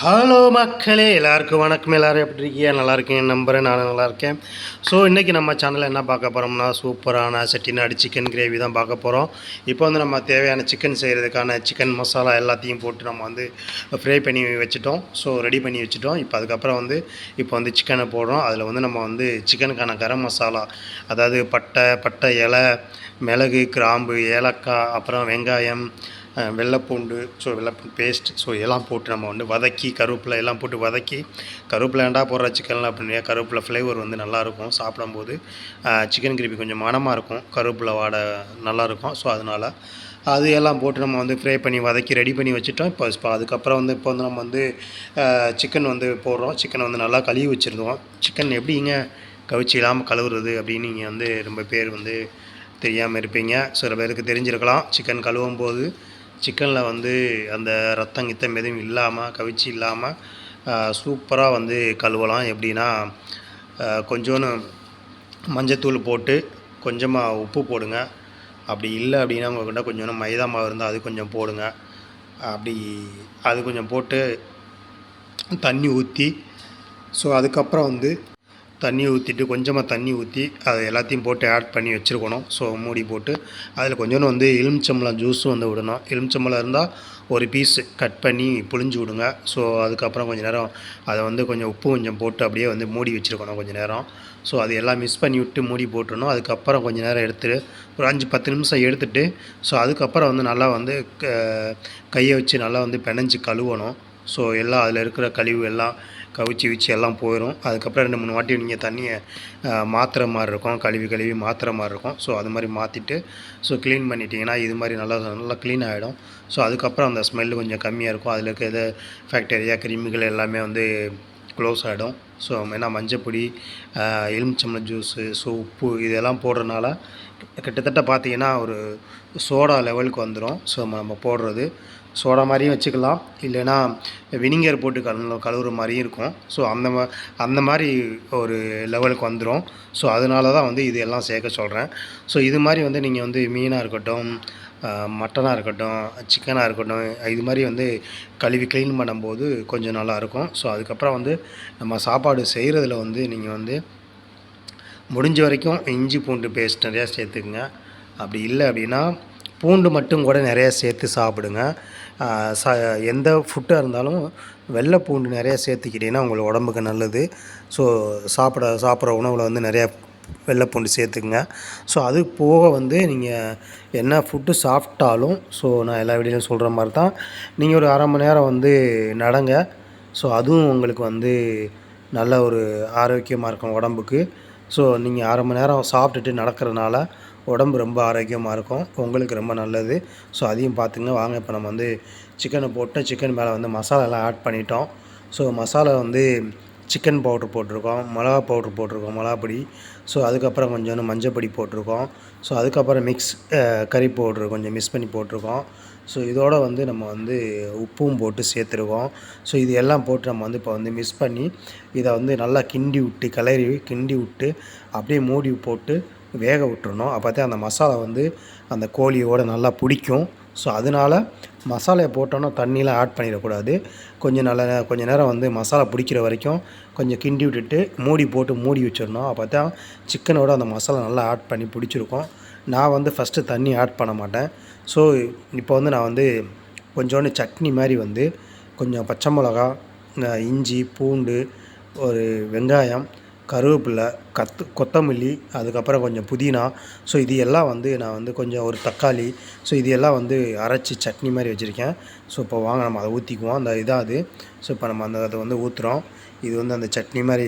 Hello மக்களே. எல்லாருக்கும் வணக்கம். எல்லோரும் எப்படி இருக்கீங்க? நல்லா இருக்கீங்க நம்புகிறேன் நான் நல்லா இருக்கேன். ஸோ இன்றைக்கி நம்ம சேனலில் என்ன பார்க்க போகிறோம்னா சூப்பரான செட்டிநாடு சிக்கன் கிரேவி தான் பார்க்க போகிறோம் இப்போ வந்து நம்ம தேவையான சிக்கன் செய்கிறதுக்கான சிக்கன் மசாலா எல்லாத்தையும் போட்டு நம்ம வந்து ஃப்ரை பண்ணி வச்சுட்டோம். ஸோ ரெடி பண்ணி வச்சுட்டோம். இப்போ அதுக்கப்புறம் வந்து இப்போ வந்து சிக்கனை போடுறோம். அதில் வந்து நம்ம வந்து சிக்கனுக்கான கரம் மசாலா அதாவது பட்டை பட்டை இலை மிளகு கிராம்பு ஏலக்காய் அப்புறம் வெங்காயம் வெள்ளைப்பூண்டு ஸோ வெள்ளைப்பூண்டு பேஸ்ட் ஸோ எல்லாம் போட்டு நம்ம வந்து வதக்கி கருவேப்பிலை எல்லாம் போட்டு வதக்கி கருவேப்பிலை ஏண்டா போடுற சிக்கன்லாம் அப்படின்னா கருவேப்பிலை ஃப்ளேவர் வந்து நல்லாயிருக்கும் சாப்பிடும்போது சிக்கன் கிரேவி கொஞ்சம் மணமாக இருக்கும். கருவேப்பிலை வாடை நல்லாயிருக்கும் ஸோ அதனால் அது எல்லாம் போட்டு நம்ம வந்து ஃப்ரை பண்ணி வதக்கி ரெடி பண்ணி வச்சுட்டோம். இப்போ இப்போ அதுக்கப்புறம் வந்து இப்போ வந்து நம்ம வந்து சிக்கன் வந்து போடுறோம். சிக்கனை வந்து நல்லா கழுவி வச்சுருந்தோம். சிக்கன் எப்படிங்க கவிச்சி இல்லாமல் கழுவுறது அப்படின்னு நீங்கள் வந்து ரொம்ப பேர் வந்து தெரியாமல் இருப்பீங்க. சில பேருக்கு தெரிஞ்சிருக்கலாம். சிக்கன் கழுவும் போது சிக்கனில் வந்து அந்த ரத்தம் கித்தம் எதுவும் இல்லாமல் கவிச்சி இல்லாமல் சூப்பராக வந்து கழுவலாம். எப்படின்னா கொஞ்சோன்னு மஞ்சத்தூள் போட்டு கொஞ்சமாக உப்பு போடுங்க. அப்படி இல்லை அப்படின்னா உங்கள்கிட்ட கொஞ்சோண்டு மைதா மாவு இருந்தால் அது கொஞ்சம் போடுங்க. அப்படி அது கொஞ்சம் போட்டு தண்ணி ஊற்றி ஸோ அதுக்கப்புறம் வந்து தண்ணி ஊற்றிட்டு கொஞ்சமாக தண்ணி ஊற்றி அதை எல்லாத்தையும் போட்டு ஆட் பண்ணி வச்சுருக்கணும். ஸோ மூடி போட்டு அதில் கொஞ்சோண்டு வந்து எலுமிச்சம்பழம் ஜூஸும் வந்து விடணும். எலுமிச்சம்பழம் இருந்தால் ஒரு பீஸ் கட் பண்ணி புழிஞ்சு விடுங்க. ஸோ அதுக்கப்புறம் கொஞ்சம் நேரம் அதை வந்து கொஞ்சம் உப்பு கொஞ்சம் போட்டு அப்படியே வந்து மூடி வச்சுருக்கணும் கொஞ்சம் நேரம். ஸோ அது எல்லாம் மிக்ஸ் பண்ணி விட்டு மூடி போட்டுடணும். அதுக்கப்புறம் கொஞ்சம் நேரம் எடுத்துட்டு ஒரு அஞ்சு பத்து நிமிஷம் எடுத்துகிட்டு ஸோ அதுக்கப்புறம் வந்து நல்லா வந்து க- கையை வச்சு நல்லா வந்து பிணைஞ்சு கழுவணும். ஸோ எல்லாம் அதில் இருக்கிற கழிவு எல்லாம் கவிச்சி விச்சு எல்லாம் போயிடும் அதுக்கப்புறம் ரெண்டு மூணு வாட்டி நீங்கள் தண்ணியை மாற்றுற மாதிரி இருக்கும். கழுவி கழுவி மாற்றுற மாதிரி இருக்கும். ஸோ அது மாதிரி மாற்றிட்டு ஸோ க்ளீன் பண்ணிட்டீங்கன்னா இது மாதிரி நல்லா நல்லா க்ளீன் ஆகிடும் ஸோ அதுக்கப்புறம் அந்த ஸ்மெல்லு கொஞ்சம் கம்மியாக இருக்கும். அதில் இருக்க எது ஃபேக்டரியா கிருமிகள் எல்லாமே வந்து க்ளோஸ் ஆகிடும் ஸோ ஏன்னா மஞ்சப்பொடி எலுமிச்சம்பழம் ஜூஸு ஸோ உப்பு இதெல்லாம் போடுறதுனால கிட்டத்தட்ட பார்த்தீங்கன்னா ஒரு சோடா லெவலுக்கு வந்துடும் ஸோ நம்ம போடுறது. சோடா மாதிரியும் வச்சுக்கலாம். இல்லைன்னா வினிகர் போட்டு கழு கழுவுற மாதிரியும் இருக்கும். ஸோ அந்த மா அந்த மாதிரி ஒரு லெவலுக்கு வந்துடும் ஸோ அதனால தான் வந்து இது எல்லாம் சேர்க்க சொல்கிறேன் ஸோ இது மாதிரி வந்து நீங்கள் வந்து மீனாக இருக்கட்டும் மட்டனாக இருக்கட்டும் சிக்கனாக இருக்கட்டும் இது மாதிரி வந்து கழுவி க்ளீன் பண்ணும்போது கொஞ்சம் நல்லாயிருக்கும் ஸோ அதுக்கப்புறம் வந்து நம்ம சாப்பாடு செய்கிறதுல வந்து நீங்கள் வந்து முடிஞ்ச வரைக்கும் இஞ்சி பூண்டு பேஸ்ட் நிறையா சேர்த்துக்குங்க. அப்படி இல்லை அப்படின்னா பூண்டு மட்டும் கூட நிறையா சேர்த்து சாப்பிடுங்க. ச எந்த ஃபுட்டாக இருந்தாலும் வெள்ளை பூண்டு நிறையா சேர்த்துக்கிட்டிங்கன்னா உங்களுக்கு உடம்புக்கு நல்லது. ஸோ சாப்பிட சாப்பிட்ற உணவில் வந்து நிறையா வெள்ளை பூண்டு சேர்த்துக்குங்க. ஸோ அது போக வந்து நீங்கள் என்ன ஃபுட்டு சாப்பிட்டாலும் ஸோ நான் எல்லா வீடியோலையும் சொல்கிற மாதிரி தான் நீங்கள் ஒரு அரை மணி நேரம் வந்து நடங்க. ஸோ அதுவும் உங்களுக்கு வந்து நல்ல ஒரு ஆரோக்கியமாக இருக்கும் உடம்புக்கு. ஸோ நீங்கள் அரை மணி நேரம் சாப்பிட்டுட்டு நடக்கிறதுனால உடம்பு ரொம்ப ஆரோக்கியமாக இருக்கும். உங்களுக்கு ரொம்ப நல்லது. ஸோ அதையும் பார்த்துங்க. வாங்க இப்போ நம்ம வந்து சிக்கனை போட்டு சிக்கன் மேலே வந்து மசாலாலாம் ஆட் பண்ணிட்டோம். ஸோ மசாலா வந்து சிக்கன் பவுட்ரு போட்டிருக்கோம். மிளகா பவுட்ரு போட்டிருக்கோம் மிளகா பொடி ஸோ அதுக்கப்புறம் கொஞ்சோண்டு மஞ்சள் பொடி போட்டிருக்கோம். ஸோ அதுக்கப்புறம் மிக்ஸ் கறி பவுட்ரு கொஞ்சம் மிக்ஸ் பண்ணி போட்டிருக்கோம். ஸோ இதோட வந்து நம்ம வந்து உப்பும் போட்டு சேர்த்துருக்கோம். ஸோ இது எல்லாம் போட்டு நம்ம வந்து இப்போ வந்து மிக்ஸ் பண்ணி இதை வந்து நல்லா கிண்டி விட்டு கிளறி கிண்டி விட்டு அப்படியே மூடி போட்டு வேக விட்டுறணும். அப்போ தான் அந்த மசாலா வந்து அந்த கோழியோட நல்லா பிடிக்கும். ஸோ அதனால மசாலையை போட்டோன்னா தண்ணியெலாம் ஆட் பண்ணிடக்கூடாது. கொஞ்சம் நல்ல கொஞ்சம் கொஞ்ச நேரம் வந்து மசாலா பிடிக்கிற வரைக்கும் கொஞ்சம் கிண்டி விட்டுட்டு மூடி போட்டு மூடி வச்சிடணும். அப்போ தான் சிக்கனோட அந்த மசாலா நல்லா ஆட் பண்ணி பிடிச்சிருக்கும். நான் வந்து ஃபஸ்ட்டு தண்ணி ஆட் பண்ண மாட்டேன். ஸோ இப்போ வந்து நான் வந்து கொஞ்சோண்டு சட்னி மாதிரி வந்து கொஞ்சம் பச்சை மிளகா இஞ்சி பூண்டு ஒரு வெங்காயம் கருவேப்பிலை கத்து கொத்தமல்லி அதுக்கப்புறம் கொஞ்சம் புதினா. ஸோ இது எல்லாம் வந்து நான் வந்து கொஞ்சம் ஒரு தக்காளி. ஸோ இது எல்லாம் வந்து அரைச்சி சட்னி மாதிரி வச்சுருக்கேன். ஸோ இப்போ வாங்க நம்ம அதை ஊற்றிக்குவோம் அந்த இதாக அது. ஸோ இப்போ நம்ம அந்த அதை வந்து ஊற்றுறோம் இது வந்து அந்த சட்னி மாதிரி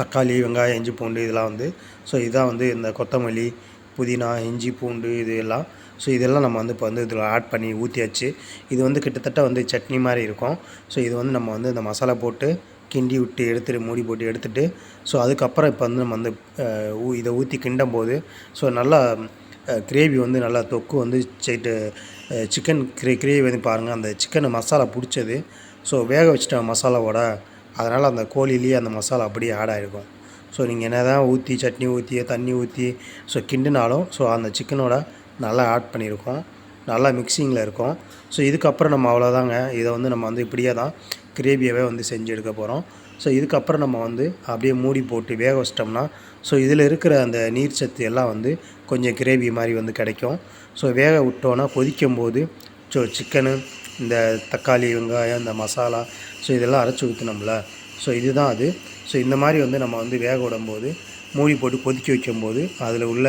தக்காளி வெங்காயம் இஞ்சி பூண்டு இதெல்லாம் வந்து ஸோ இதான் வந்து இந்த கொத்தமல்லி புதினா இஞ்சி பூண்டு இது எல்லாம். ஸோ இதெல்லாம் நம்ம வந்து இப்போ வந்து இதில் ஆட் பண்ணி ஊற்றியாச்சு இது வந்து கிட்டத்தட்ட வந்து சட்னி மாதிரி இருக்கும். ஸோ இது வந்து நம்ம வந்து இந்த மசாலா போட்டு கிண்டி விட்டு எடுத்துகிட்டு மூடி போட்டு எடுத்துகிட்டு ஸோ அதுக்கப்புறம் இப்போ வந்து நம்ம வந்து ஊ- இதை ஊற்றி கிண்டும் போது ஸோ நல்லா கிரேவி வந்து நல்லா தொக்கு வந்து சைட்டு சிக்கன் கிரே கிரேவி வந்து பாருங்கள் அந்த சிக்கனை மசாலா பிடிச்சது ஸோ வேக வச்சுட்ட மசாலாவோட அதனால் அந்த கோழிலேயே அந்த மசாலா அப்படியே ஆட் ஆகிருக்கும் ஸோ நீங்கள் என்ன தான் ஊற்றி சட்னி ஊற்றி தண்ணி ஊற்றி ஸோ கிண்டினாலும் ஸோ அந்த சிக்கனோட நல்லா ஆட் பண்ணியிருக்கோம். நல்லா மிக்சிங்கில் இருக்கும். ஸோ இதுக்கப்புறம் நம்ம அவ்வளோதாங்க இதை வந்து நம்ம வந்து இப்படியே தான் கிரேவியவே வந்து செஞ்சு எடுக்க போகிறோம் ஸோ இதுக்கப்புறம் நம்ம வந்து அப்படியே மூடி போட்டு வேக வச்சிட்டோம்னா ஸோ இதில் இருக்கிற அந்த நீர் சத்து எல்லாம் வந்து கொஞ்சம் கிரேவி மாதிரி வந்து கிடைக்கும். ஸோ வேக விட்டோன்னா கொதிக்கும் போது ஸோ சிக்கனு இந்த தக்காளி வெங்காயம் இந்த மசாலா ஸோ இதெல்லாம் அரைச்சி ஊற்றினோம்ல ஸோ இதுதான் அது. ஸோ இந்த மாதிரி வந்து நம்ம வந்து வேக விடும்போது மூடி போட்டு கொதிக்க வைக்கும்போது அதில் உள்ள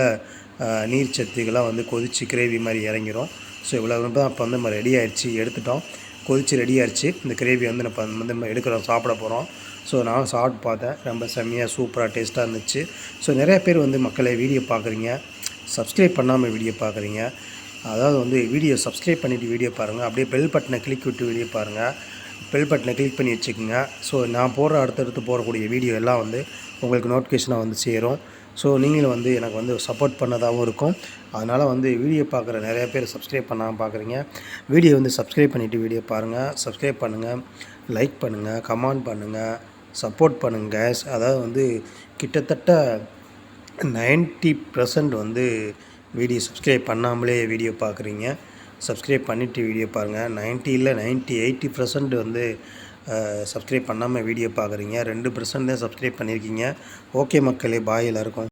நீர்ச்சத்துக்கெல்லாம் நீர் சத்துக்கெல்லாம் வந்து கொதித்து கிரேவி மாதிரி இறங்கிரும். ஸோ இவ்வளோ தான் இப்போ வந்து நம்ம ரெடி ஆகிடுச்சு எடுத்துட்டோம். கொதித்து ரெடி ஆகிடுச்சு இந்த கிரேவி வந்து நம்ம வந்து நம்ம எடுக்கிறோம் சாப்பிட போகிறோம் ஸோ நான் சாப்பிட்டு பார்த்தேன். ரொம்ப செம்மையாக சூப்பராக டேஸ்ட்டாக இருந்துச்சு. ஸோ நிறைய பேர் வந்து மக்களை வீடியோ பார்க்குறீங்க. சப்ஸ்கிரைப் பண்ணாமல் வீடியோ பார்க்குறீங்க. அதாவது வந்து வீடியோ சப்ஸ்கிரைப் பண்ணிவிட்டு வீடியோ பாருங்கள் அப்படியே பெல் பட்டனை கிளிக் விட்டு வீடியோ பாருங்கள் பெல் பட்டனை கிளிக் பண்ணி வச்சுக்கோங்க. ஸோ நான் போடுற அடுத்தடுத்து போடக்கூடிய வீடியோ எல்லாம் வந்து உங்களுக்கு நோட்டிஃபிகேஷனாக வந்து சேரும். ஸோ நீங்களும் வந்து எனக்கு வந்து சப்போர்ட் பண்ணதாகவும் இருக்கும். அதனால் வந்து வீடியோ பார்க்குற நிறைய பேர் சப்ஸ்கிரைப் பண்ணாமல் பார்க்குறீங்க. வீடியோ வந்து சப்ஸ்கிரைப் பண்ணிவிட்டு வீடியோ பாருங்கள் சப்ஸ்கிரைப் பண்ணுங்கள் லைக் பண்ணுங்கள் கமெண்ட் பண்ணுங்கள் சப்போர்ட் பண்ணுங்கள் அதாவது வந்து கிட்டத்தட்ட 90% பர்சன்ட் வந்து வீடியோ சப்ஸ்கிரைப் பண்ணாமலே வீடியோ பார்க்குறீங்க. சப்ஸ்கிரைப் பண்ணிவிட்டு வீடியோ பாருங்கள் 90 இல்லை நைன்ட்டி எயிட்டி பர்சன்ட் வந்து சப்ஸ்கிரைப் பண்ணாமல் வீடியோ பார்க்குறீங்க. ரெண்டு பர்சன்ட் தான் சப்ஸ்கிரைப் பண்ணியிருக்கீங்க. ஓகே மக்களே பாய் எல்லாருக்கும்.